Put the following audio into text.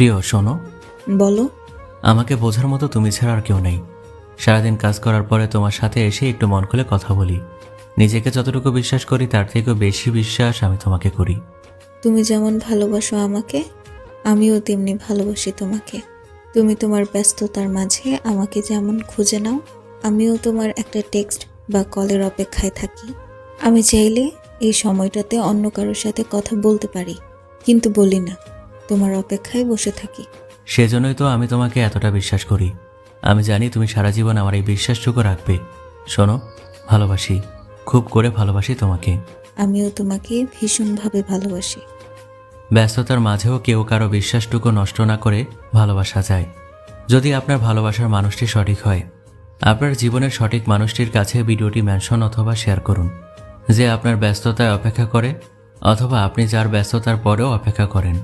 প্রিয় শোনো। বলো। আমাকে বোঝার মতো তুমি ছাড়া আর কেউ নেই। সারাদিন কাজ করার পরে তোমার সাথে এসে একটু মন খুলে কথা বলি। নিজেকে যতটুকু বিশ্বাস করি তার থেকেও বেশি বিশ্বাস আমি তোমাকে করি। তুমি যেমন ভালোবাসো আমাকে আমিও তেমনি ভালোবাসি তোমাকে। তুমি তোমার ব্যস্ততার মাঝে আমাকে যেমন খুঁজে নাও আমিও তোমার একটা টেক্সট বা কলের অপেক্ষায় থাকি। আমি চাইলে এই সময়টাতে অন্য কারোর সাথে কথা বলতে পারি কিন্তু বলি না। তোমার অপেক্ষায় বসে থাকি। সেজন্যই তো আমি তোমাকে এতটা বিশ্বাস করি। আমি জানি তুমি সারা জীবন আমার এই বিশ্বাসটুকু রাখবে। শোনো ভালোবাসি খুব করে ভালোবাসি তোমাকে। আমিও তোমাকে ভীষণভাবে ভালোবাসি। ব্যস্ততার মাঝেও কেউ কারও বিশ্বাসটুকু নষ্ট না করে ভালোবাসা যায়। যদি আপনার ভালোবাসার মানুষটি সঠিক হয় আপনার জীবনের সঠিক মানুষটির কাছে ভিডিওটি মেনশন অথবা শেয়ার করুন যে আপনার ব্যস্ততায় অপেক্ষা করে অথবা আপনি যার ব্যস্ততার পরেও অপেক্ষা করেন।